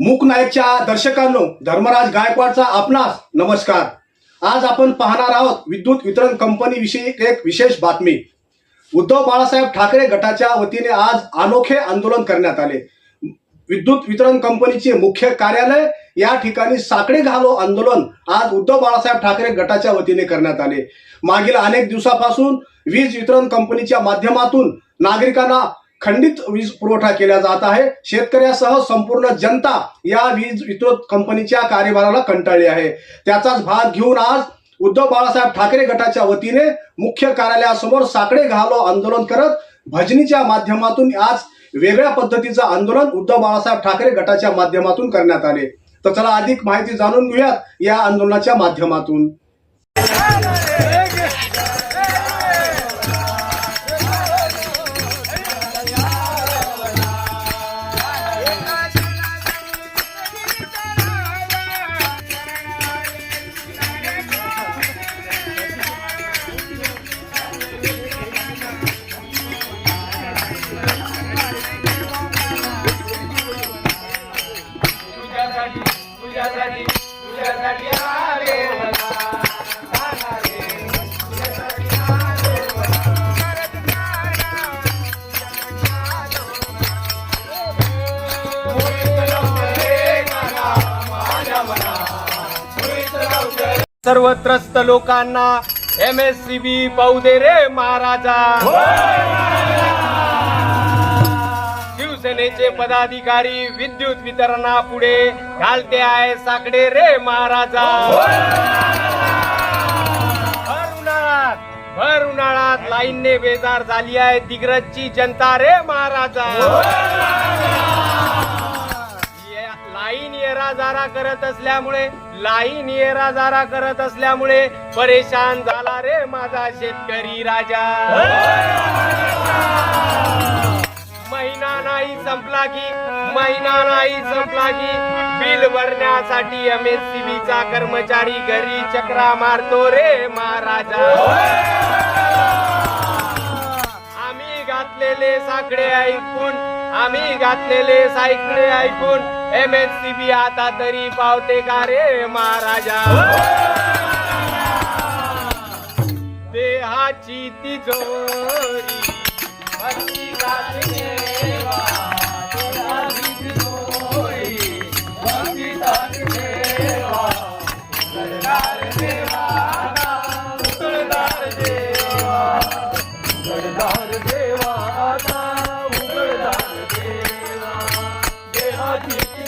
मूक नाईकच्या दर्शकांनो धर्मराज गायकवाडचा आपणास नमस्कार. आज आपण पाहणार आहोत विद्युत वितरण कंपनी विषयी एक विशेष बातमी. उद्धव बाळासाहेब ठाकरे गटाच्या वतीने आज अनोखे आंदोलन करण्यात आले. विद्युत वितरण कंपनीचे मुख्य कार्यालय या ठिकाणी साकडे घालो आंदोलन आज उद्धव बाळासाहेब ठाकरे गटाच्या वतीने करण्यात आले. मागील अनेक दिवसापासून वीज वितरण कंपनीच्या माध्यमातून नागरिकांना खंडित वीज पुरवठा केला जात आहे. शेतकऱ्यासह संपूर्ण जनता या वीज वितरण कंपनीच्या कार्यभाराला कंटाळली आहे. त्याचाच भाग घेऊन आज उद्धव बाळासाहेब ठाकरे गटाच्या वतीने मुख्य कार्यालयासमोर साकडे घालो आंदोलन करत भजनीच्या माध्यमातून आज वेगळ्या पद्धतीचं आंदोलन उद्धव बाळासाहेब ठाकरे गटाच्या माध्यमातून करण्यात आले. तर चला अधिक माहिती जाणून घेऊयात या आंदोलनाच्या माध्यमातून. सर्व त्रस्त लोकांना एम एस सी बी पाहू दे रे महाराजा. शिवसेनेचे पदाधिकारी विद्युत वितरणा पुढे घालते आहे साकडे रे महाराजा. भर उन्हाळ्यात भर उन्हाळ्यात लाईनने बेजार झाली आहे दिग्रजची जनता रे महाराजा. जारा करत असल्यामुळे लाही येरा जारा करत असल्यामुळे परेशान झाला रे माझा शेतकरी राजा. महिना नाही संपला की महिना नाही संपला की बिल भरण्यासाठी एम चा कर्मचारी घरी चक्रा मारतो रे महाराजा. आम्ही घातलेले साकडे ऐकून आम्ही घातलेले सायकडे ऐकून एम एस सी बी आता तरी पावते का रे महाराजा? देहाची तिजोरी भक्ती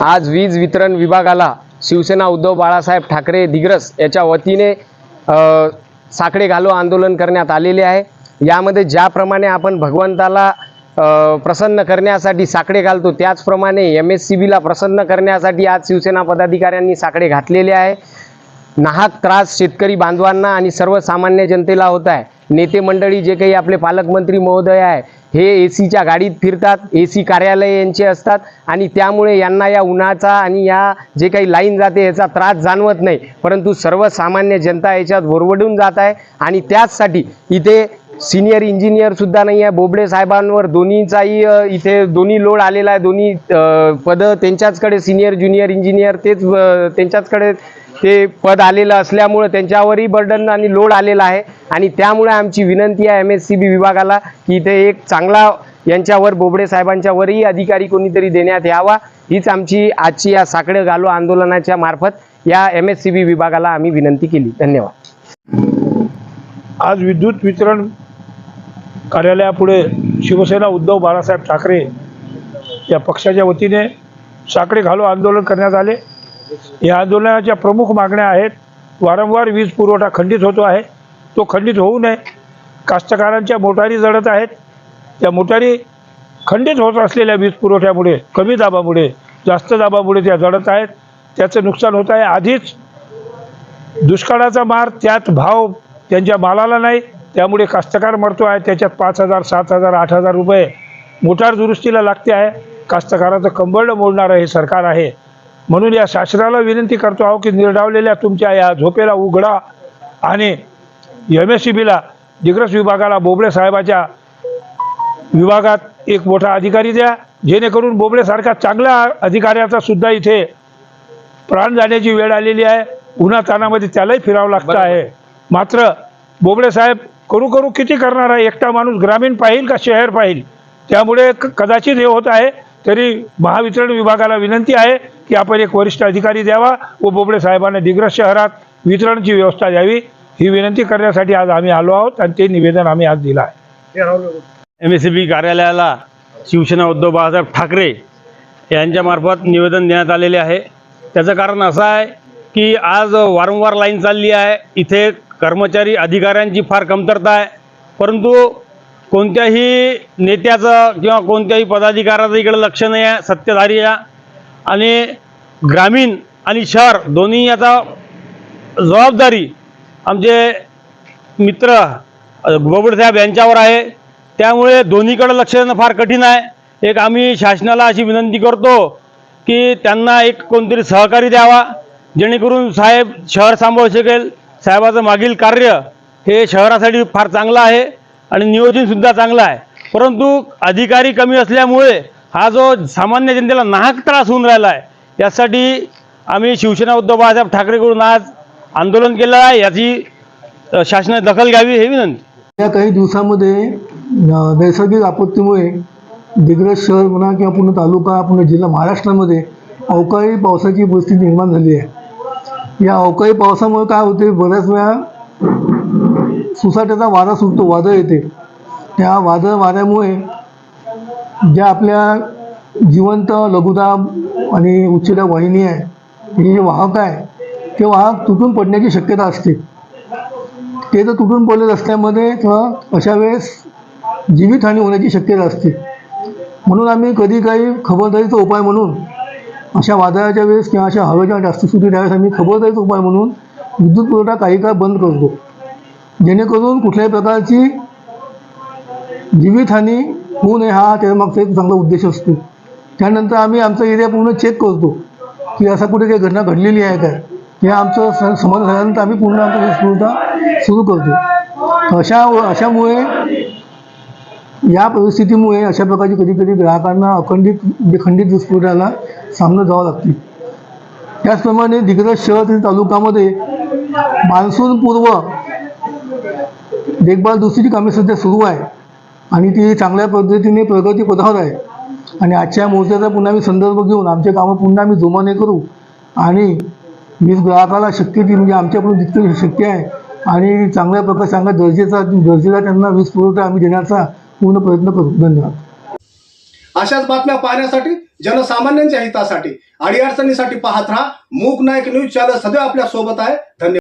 आज वीज वितरण विभागाला शिवसेना उद्धव बाळासाहेब ठाकरे दिग्रस याच्या वतीने साकडे घालो आंदोलन करण्यात आलेले आहे. यामध्ये ज्याप्रमाणे आपण भगवंताला प्रसन्न करण्यासाठी साकडे घालतो त्याचप्रमाणे एम एस सी बीला प्रसन्न करण्यासाठी आज शिवसेना पदाधिकाऱ्यांनी साकडे घातलेले आहे. नाहक त्रास शेतकरी बांधवांना आणि सर्वसामान्य जनतेला होत आहे. नेते मंडळी जे काही आपले पालकमंत्री महोदय आहे हे ए सीच्या गाडीत फिरतात ए सी कार्यालय यांचे असतात आणि त्यामुळे यांना या उन्हाचा आणि या जे काही लाईन जाते याचा त्रास जाणवत नाही. परंतु सर्वसामान्य जनता याच्यात ओरवडून जात आहे आणि त्याचसाठी इथे सिनियर इंजिनियरसुद्धा नाही आहे. बोबडे साहेबांवर दोन्हीचाही इथे दोन्ही लोड आलेला आहे. दोन्ही पदं त्यांच्याचकडे सिनियर ज्युनियर इंजिनियर तेच त्यांच्याचकडे ते पद आलेलं असल्यामुळं त्यांच्यावरही बर्डन आणि लोड आलेला आहे. आणि त्यामुळे आमची विनंती आहे एम एस सी बी विभागाला की इथे एक चांगला यांच्यावर बोबडे साहेबांच्या वरही अधिकारी कोणीतरी देण्यात यावा. हीच आमची आजची या साकडे घालो आंदोलनाच्या मार्फत या एम एस सी बी विभागाला आम्ही विनंती केली. धन्यवाद. आज विद्युत वितरण कार्यालयापुढे शिवसेना उद्धव बाळासाहेब ठाकरे या पक्षाच्या वतीने साकडे घालो आंदोलन करण्यात आले. या आंदोलनाच्या प्रमुख मागण्या आहेत. वारंवार वीज पुरवठा खंडित होतो आहे. तो खंडित होऊ नये. कास्तकारांच्या मोटारी जळत आहेत. त्या मोटारी खंडित होत असलेल्या वीज पुरवठ्यामुळे कमी दाबामुळे जास्त दाबामुळे त्या जळत आहेत. त्याचं नुकसान होत आहे. आधीच दुष्काळाचा मार त्यात भाव त्यांच्या मालाला नाही. त्यामुळे कास्तकार मरतो आहे. त्याच्यात पाच हजार सात हजार आठ हजार रुपये मोटार दुरुस्तीला लागते आहे. कास्तकाराचं कंबरडं मोडणारं हे सरकार आहे. म्हणून या शासनाला विनंती करतो आहो की निर्डावलेल्या तुमच्या या झोपेला उघडा आणि एम एस सी बीला दिग्रस विभागाला बोबडे साहेबाच्या विभागात एक मोठा अधिकारी द्या. जेणेकरून बोबडेसारखा चांगल्या अधिकाऱ्याचा सुद्धा इथे प्राण जाण्याची वेळ आलेली आहे. उन्हा तानामध्ये त्यालाही फिरावं लागतं आहे. मात्र बोबडे साहेब करू करू किती करणार आहे? एकटा माणूस ग्रामीण पाहिल का शहर पाहिल? त्यामुळे कदाचित हे होत आहे. तरी महावितरण विभागाला विनंती आहे की आपण एक वरिष्ठ अधिकारी द्यावा व बोबडे साहेबांना दिग्रस शहरात वितरणची व्यवस्था द्यावी ही विनंती करण्यासाठी आज आम्ही आलो आहोत आणि ते निवेदन आम्ही आज दिलं आहे. एम एस सी बी कार्यालयाला शिवसेना उद्धव बाळासाहेब ठाकरे यांच्यामार्फत निवेदन देण्यात आलेले आहे. त्याचं कारण असं आहे की आज वारंवार लाईन चालली आहे. इथे कर्मचारी अधिकाऱ्यांची फार कमतरता आहे. परंतु कोणत्याही नेत्याचं किंवा कोणत्याही पदाधिकाऱ्याचं इकडे लक्ष नाही आहे. सत्ताधारी या आणि ग्रामीण आणि शहर दोन्ही याचा जबाबदारी आमचे मित्र बोबडे साहेब यांच्यावर आहे. त्यामुळे दोन्हीकडे लक्ष देणं फार कठीण आहे. एक आम्ही शासनाला अशी विनंती करतो की त्यांना एक कोणतरी सहकारी द्यावा जेणेकरून साहेब शहर सांभाळू शकेल. साहेबाचं मागील कार्य हे शहरासाठी फार चांगलं आहे आणि नियोजनसुद्धा चांगलं आहे. परंतु अधिकारी कमी असल्यामुळे हा जो सामान्य जनतेला नाहक त्रास होऊन राहिला आहे यासाठी आम्ही शिवसेना उद्धव बाळासाहेब ठाकरेकडून आज आंदोलन केलं आहे याची शासनाने दखल घ्यावी हे विनंती. या काही दिवसामध्ये नैसर्गिक आपत्तीमुळे दिग्रज शहर म्हणा किंवा पूर्ण तालुका पूर्ण जिल्हा महाराष्ट्रामध्ये अवकाळी पावसाची परिस्थिती निर्माण झाली आहे. या अवकाळी पावसामुळे काय होते बऱ्याच वेळा सुसाट्याचा वारा सुटतो वादळ येते. त्या वादळ वाऱ्यामुळे ज्या आपल्या जिवंत लघुदाब आणि उच्चदाब वाहिनी आहे हे जे वाहक आहे ते वाहक तुटून पडण्याची शक्यता असते. ते जर तुटून पडले रस्त्यामध्ये तर अशा वेळेस जीवितहानी होण्याची शक्यता असते. म्हणून आम्ही कधी काही खबरदारीचा उपाय म्हणून अशा वादळाच्या वेळेस किंवा अशा हवेच्या जास्त सुटी त्यावेळेस आम्ही खबरदारीचा उपाय म्हणून विद्युत पुरवठा काही काळ बंद करतो. जेणेकरून कुठल्याही प्रकारची जीवितहानी होऊ नये हा त्यामागचा एक चांगला उद्देश असतो. त्यानंतर आम्ही आमचा एरिया पूर्ण चेक करतो की असा कुठे काही घटना घडलेली आहे काय हे आमचं स- समाधान झाल्यानंतर आम्ही पूर्ण आमचा वीज सुरू करतो. अशा अशामुळे या परिस्थितीमुळे अशा प्रकारची कधी कधी ग्राहकांना अखंडित विखंडित खंडित वीज सामनं जावं लागते. त्याचप्रमाणे दिग्रज शहर आणि तालुक्यामध्ये मान्सूनपूर्व देखभाल दुसरी कामे सध्या सुरू आहे. आणि ती चांगल्या पद्धतीने प्रगती पथावर आहे. आणि आजच्या मोर्चाचा पुन्हा मी संदर्भ घेऊन आमचे कामं पुन्हा आम्ही जोमाने करू. आणि वीज ग्राहकाला शक्य ती म्हणजे आमच्याकडून जितकं शक्य आहे आणि चांगल्या प्रकारे चांगल्या दर्जेचा दर्जेला त्यांना वीज पुरवठा आम्ही देण्याचा पूर्ण प्रयत्न करू. धन्यवाद. अशाच बातम्या पाहण्यासाठी जनसामान्यांच्या हितासाठी अडीअडचणीसाठी पाहत राहा. मूक नायक न्यूज चॅनल सदैव आपल्यासोबत आहे. धन्यवाद.